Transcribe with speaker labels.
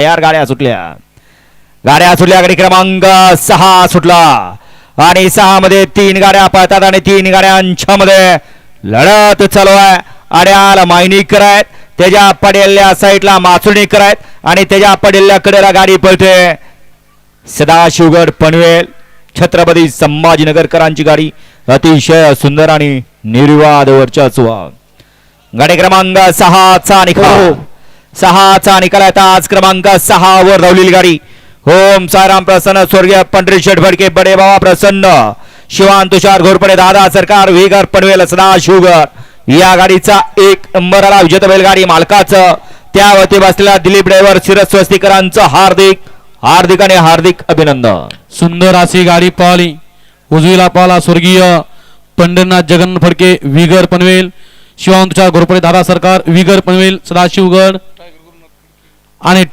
Speaker 1: यार गाड्या सुटल्या. गाड्या सुटल्या गाडी क्रमांक सहा सुटला. आणि सहा मध्ये तीन गाड्या पळतात आणि तीन गाड्यांच्या मध्ये लढत चालू आहे. अड्याला मायनीकर आहेत. त्याच्या पडेल्या साईडला माचुर्णीकर आहेत. आणि त्याच्या पडेल्या कडेला गाडी पळते. सदाशिवगड पनवेल छत्रपती संभाजीनगरकरांची गाडी. अतिशय सुंदर आणि निर्वाद वरच्या गाडी क्रमांक सहाचा निकाल हो, हो. सहाचा निकाल आहे. आज क्रमांक सहा वर धावलेली गाडी. होम सायराम प्रसन्न स्वर्गीय पंढरी शेठ भडके बडे बाबा प्रसन्न शिवान तुषार घोरपडे दादा सरकार वेगर पनवेल सदा शुगर या गाडीचा एक नंबरला विजेता बैलगाडी मालकाचं. त्या वती बसलेला दिलीप ड्रायव्हर शिरज स्वस्तिकरांचं हार्दिक हार्दिक आणि हार्दिक अभिनंदन.
Speaker 2: सुंदर अशी गाडी पाहली. उजवीला पाहला स्वर्गीय पंढरनाथ जगन फडके विगर पनवेल शिवांतच्या घोरपडे दादा सरकार विगर पनवेल सदाशिवगड. आणि